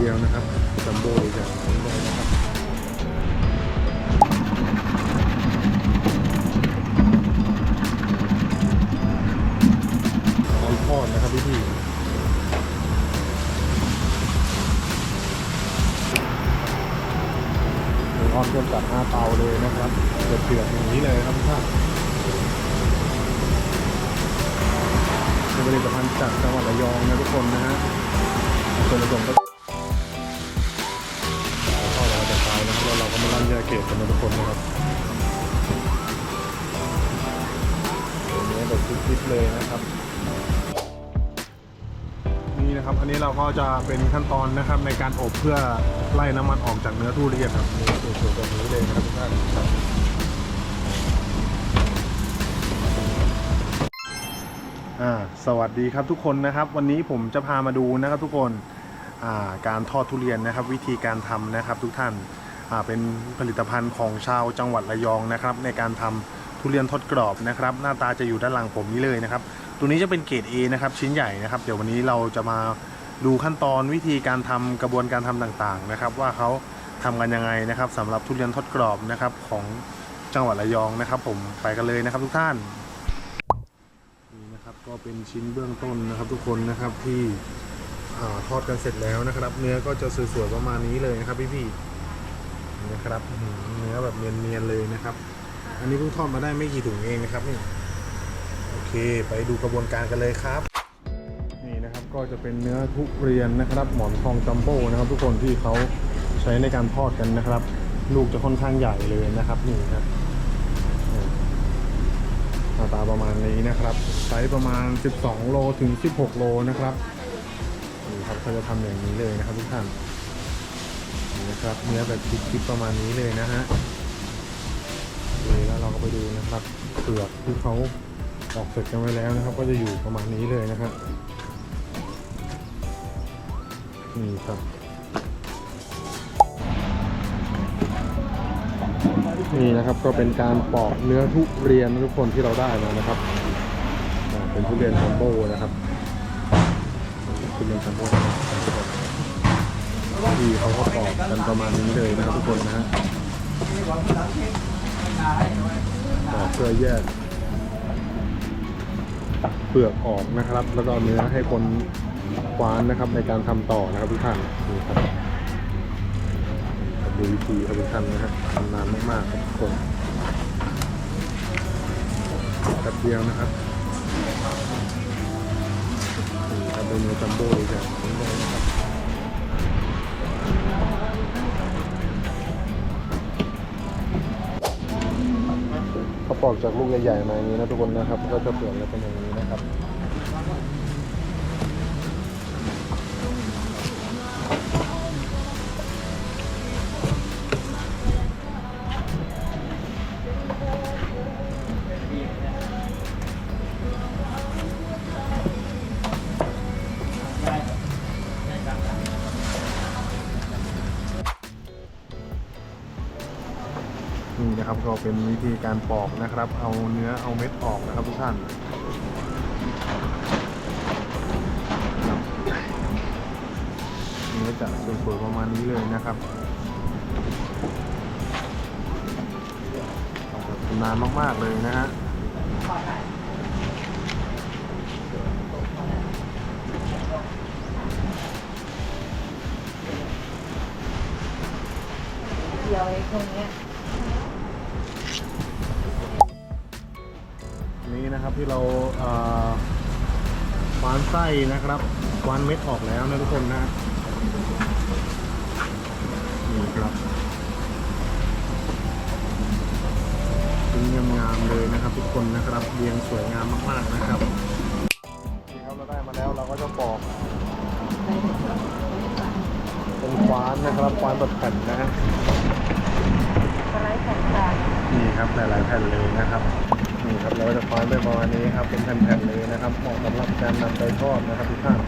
เดียวนะครับจัมโบ้ใหญ่ๆเลยนะครับตอนทอดนะครับพี่พี่หมูอนเครื่องจัดหน้าเตาเลยนะครับเดือดๆอย่างนี้เลยครับท่านเป็นผลิตภัณฑ์จากจังหวัดระยองนะทุกคนนะฮะส่วนผสมก็ ก็มาลั่นแยกเกล็ดกันทุกคนนะครับตัวนี้แบบคิดๆเลยนะครับ นี่นะครับ อันนี้เราก็จะเป็นขั้นตอนนะครับในการอบเพื่อไล่น้ำมันออกจากเนื้อทุเรียนครับนี่สวยๆแบบนี้เลยนะครับทุกท่านสวัสดีครับทุกคนนะครับ วันนี้ผมจะพามาดูนะครับทุกคนการทอดทุเรียนนะครับ วิธีการทำนะครับทุกท่าน เป็นผลิตภัณฑ์ของชาวจังหวัดระยองนะครับ ในการทำทุเรียนทอดกรอบนะครับ หน้าตาจะอยู่ด้านหลังผมนี้เลยนะครับ ตัวนี้จะเป็นเกรด A นะครับ ชิ้นใหญ่นะครับ เดี๋ยววันนี้เราจะมาดูขั้นตอนวิธีการทำกระบวนการทำต่างๆนะครับ ว่าเขาทำกันยังไงนะครับสำหรับทุเรียนทอดกรอบนะครับของจังหวัดระยองนะครับ ผมไปกันเลยนะครับทุกท่านนี่นะครับก็เป็นชิ้นเบื้องต้นนะครับ ทุกคนนะครับที่อทอดกันเสร็จแล้วนะครับ เนื้อก็จะสวยๆประมาณนี้เลยนะครับพี่ๆ นะครับเนื้อแบบเนียนๆเลยนะครับ อันนี้เพิ่งทอดมาได้ไม่กี่ถุงเองนะครับนี่โอเค ไปดูกระบวนการกันเลยครับ นี่นะครับก็จะเป็นเนื้อทุเรียนนะครับ หมอนทองจัมโบ้นะครับทุกคนที่เขาใช้ในการทอดกันนะครับ ลูกจะค่อนข้างใหญ่เลยนะครับนี่ครับหน้าตาประมาณนี้นะครับไซส์ประมาณ 12 โลถึง 16 โลนะครับนี่ครับเขาจะทำอย่างนี้เลยนะครับทุกท่าน นะครับ เนื้อแบบคลิปๆประมาณนี้เลยนะฮะนี่แล้วเราก็ไปดูนะครับเปลือกที่เขาออกเสร็จกันไว้แล้วนะครับ ก็จะอยู่ประมาณนี้เลยนะครับนี่ครับนี่นะครับก็เป็นการปอกเนื้อทุเรียนทุกคนที่เราได้มานะครับเป็นทุเรียนจัมโบนะครับทุเรียนจัมโบ ที่เขาก็ปอกกันประมาณนี้เลยนะครับทุกคนนะฮะปอกเพื่อแยกเปลือกออกนะครับ แล้วก็เอาเนื้อให้คนคว้านนะครับในการทำต่อนะครับทุกท่านนี่ครับดูวิธีครับทุกท่านนะฮะทำนานมากๆครับทุกคนแป๊บเดียวนะครับนี่ครับเป็นเนื้อจัมโบ้เลยจ้ะ ปอกจากลูกใหญ่ๆมาอย่างนี้นะทุกคนนะครับ ก็จะเปลือกจะเป็นอย่างนี้นะครับ นะครับ ก็เป็นวิธีการปอกนะครับ เอาเนื้อเอาเม็ดออกนะครับทุกท่านเนื้อจะสวยๆประมาณนี้เลยนะครับอาแบบนานมากๆเลยนะฮะเดียวไอ้ตรงเนี้ย นี่นะครับที่เราเอ่อคว้านไส้นะครับคว้านเม็ดออกแล้วนะทุกคนนะนี่ครับชิ้นงามๆเลยนะครับ ทุกคนนะครับเรียงสวยงามมากๆนะครับนี่ครับเราได้มาแล้วเราก็จะปอกเป็นคว้านนะครับคว้านแบบแผ่นนะฮะสไลด์แผ่นกลางนี่ครับหลายๆแผ่นเลยนะครับนี่ ครับเราจะคว้านไปประมาณนี้ครับ เป็นแผ่นๆเลยนะครับเหมาะสำหรับการนำไปทอดนะครับทุกท่าน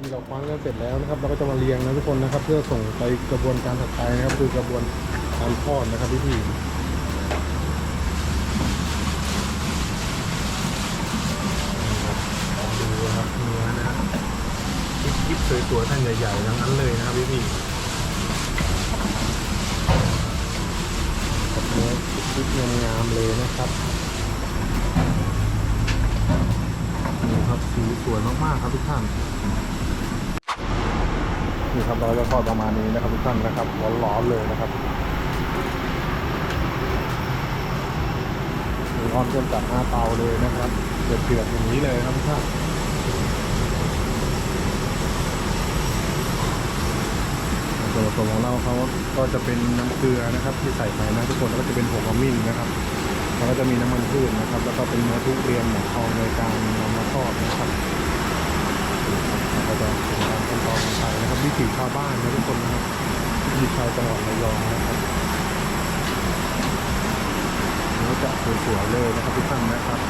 ที่เราคว้านกันเสร็จแล้วนะครับ เราก็จะมาเรียงนะทุกคนนะครับ เพื่อส่งไปกระบวนการถัดไปนะครับ คือกระบวนการทอดนะครับพี่พี่ลองดูนะครับเนื้อนะฮะยิบๆ สวยๆท่านใหญ่ๆทั้งนั้นเลยนะครับพี่พี่กับเนื้อยิบๆงามๆเลยนะครับนี่ครับสีสวยมากๆครับทุกท่านนี่ครับเราจะทอดประมาณนี้นะครับทุกท่านนะครับร้อนๆเลยนะครับมีร้อนจนจากหน้าเตาเลยนะครับเดือดๆอย่างนี้เลยนะครับทุกท่าน ส่วนของเราเขาก็จะเป็นน้ำเกลือนะครับ ที่ใส่ไปนะทุกคนแล้วก็จะเป็นหัวขมิ้นนะครับแล้วก็จะมีน้ำมันพืชนะครับ แล้วก็เป็นเนื้อทุเรียนหมอนทองในการนำมาทอดนะครับเราก็จะเป็นการขั้นตอนของไทยนะครับวิถีชาวบ้านนะทุกคนนะครับวิถีชาวจังหวัดระยองนะครับเนื้อจะสวยๆเลยนะครับทุกท่านนะครับ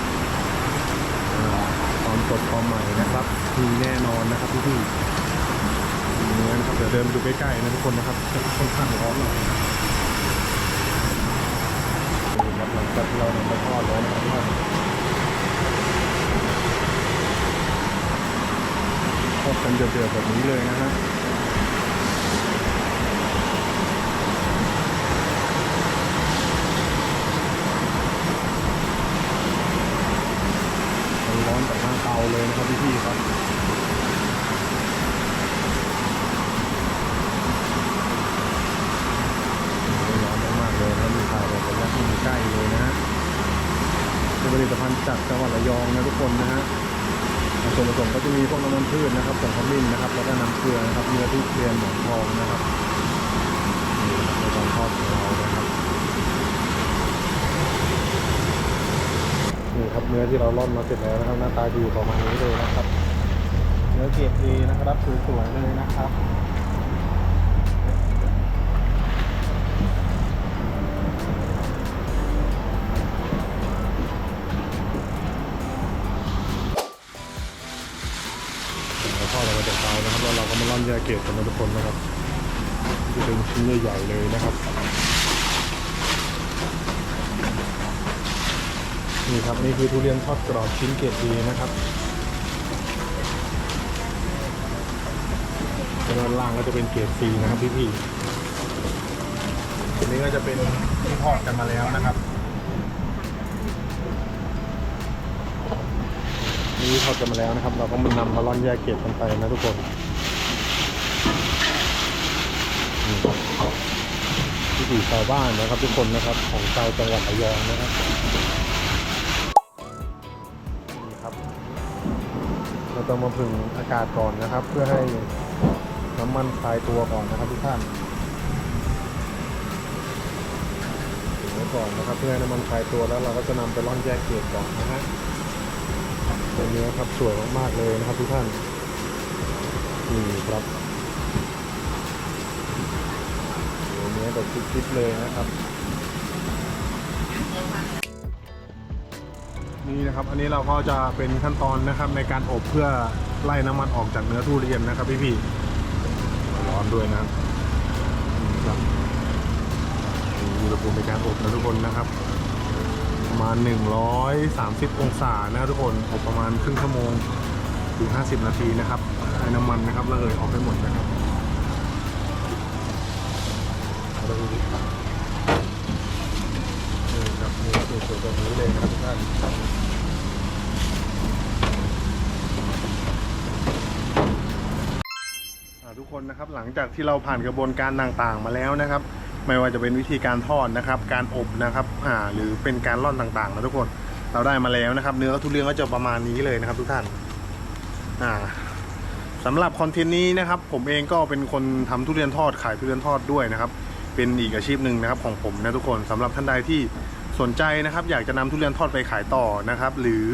อ่าตอนสดตอนใหม่นะครับมีแน่นอนนะครับพี่พี่ๆ เนื้อนะครับเดี๋ยวเดินไปดูใกล้ๆนะทุกคนนะครับค่อนข้างร้อนหน่อยครับหลังจากเรานำไปทอดแล้วนะครับทุกท่านทอดกันเดือดๆแบบนี้เลยนะฮะร้อนจากหน้าเตาเลยนะครับพี่ๆครับร้อนมากๆเลยนะมีข่าวแบบระยะที่มีใกล้เลยนะฮะเป็นผลิตภัณฑ์ จากจังหวัดระยองนะทุกคนนะฮะส่วนผสมก็จะมีพวกน้ำมันพืชนะครับผงขมิ้นนะครับ แล้วก็น้ำเกลือนะครับเนื้อทุเรียนหมอนทองนะครับนี่นะครับในการทอดของเรานะครับนี่ครับเนื้อที่เราร่อนมาเสร็จแล้วนะครับ หน้าตาดีประมาณนี้เลยนะครับ เนื้อเกรดดีนะครับสวยๆเลยนะครับ เกล็ดกันนะทุกคนนะครับที่เป็นชิ้นใหญ่ๆเลยนะครับ นี่ครับนี่คือทุเรียนทอดกรอบชิ้นเกรดดีนะครับด้านล่างก็จะเป็นเกรดซีนะครับพี่ๆนี้ก็จะเป็นที่ทอดกันมาแล้วนะครับนี่ทอดกันมาแล้วนะครับ เราก็มานำมาร่อนแยกเกล็ดกันไปนะทุกคน นี่ครับวิถีชาวบ้านนะครับ ทุกคนนะครับของชาวจังหวัดระยองนะครับนี่ครับ เราต้องมาพึ่งอากาศก่อนนะครับ เพื่อให้น้ำมันคลายตัวก่อนนะครับทุกท่านถึงไว้ก่อนนะครับเพื่อให้น้ำมันคลายตัวแล้วเราก็จะนำไปร่อนแยกเกล็ดก่อนนะฮะตัวเนื้อครับสวยมากๆเลยนะครับทุกท่านนี่ครับตัวเนื้อ แบบชิดๆเลยนะครับ นี่นะครับอันนี้เราก็จะเป็นขั้นตอนนะครับในการอบเพื่อไล่น้ำมันออกจากเนื้อทุเรียนนะครับพี่ๆร้อนด้วยนะนี่ครับอุณหภูมิในการอบนะทุกคนนะครับ ประมาณ 130 องศานะทุกคนอบประมาณครึ่งชั่วโมงถึง50 นาทีนะครับให้น้ำมันนะครับระเหยออกไปหมดนะครับ เราดูดินี่ครับนี่สวยๆแบบนี้เลยนะครับทุกท่านทุกคนนะครับหลังจากที่เราผ่านกระบวนการต่างๆมาแล้วนะครับ ไม่ว่าจะเป็นวิธีการทอดนะครับ การอบนะครับอ่าหรือเป็นการร่อนต่างๆนะทุกคนเราได้มาแล้วนะครับ เนื้อทุเรียนก็จะประมาณนี้เลยนะครับ ทุกท่านอ่าสำหรับคอนเทนต์นี้นะครับ ผมเองก็เป็นคนทำทุเรียนทอดขายทุเรียนทอดด้วยนะครับ เป็นอีกอาชีพหนึ่งนะครับของผมนะทุกคนสำหรับท่านใดที่สนใจนะครับ อยากจะนำทุเรียนทอดไปขายต่อนะครับ หรือ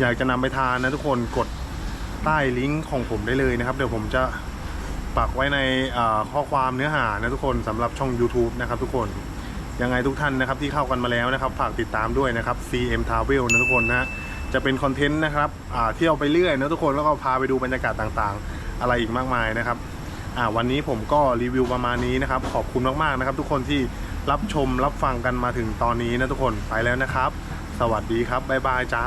อยากจะนำไปทานนะทุกคนกดใต้ลิงก์ของผมได้เลยนะครับ เดี๋ยวผมจะปักไว้ในข้อความเนื้อหานะทุกคนสำหรับช่อง YouTube นะครับ ทุกคนยังไงทุกท่านนะครับที่เข้ากันมาแล้วนะครับฝากติดตามด้วยนะครับ CM Travel นะทุกคนนะจะเป็นคอนเทนต์นะครับเที่ยวไปเรื่อยนะทุกคนแล้วก็พาไปดูบรรยากาศต่างๆ อะไรอีกมากมายนะครับ อ่าวันนี้ผมก็รีวิวประมาณนี้นะครับ ขอบคุณมากๆนะครับ ทุกคนที่รับชมรับฟังกันมาถึงตอนนี้นะทุกคนไปแล้วนะครับ สวัสดีครับบ๊ายบายจ้า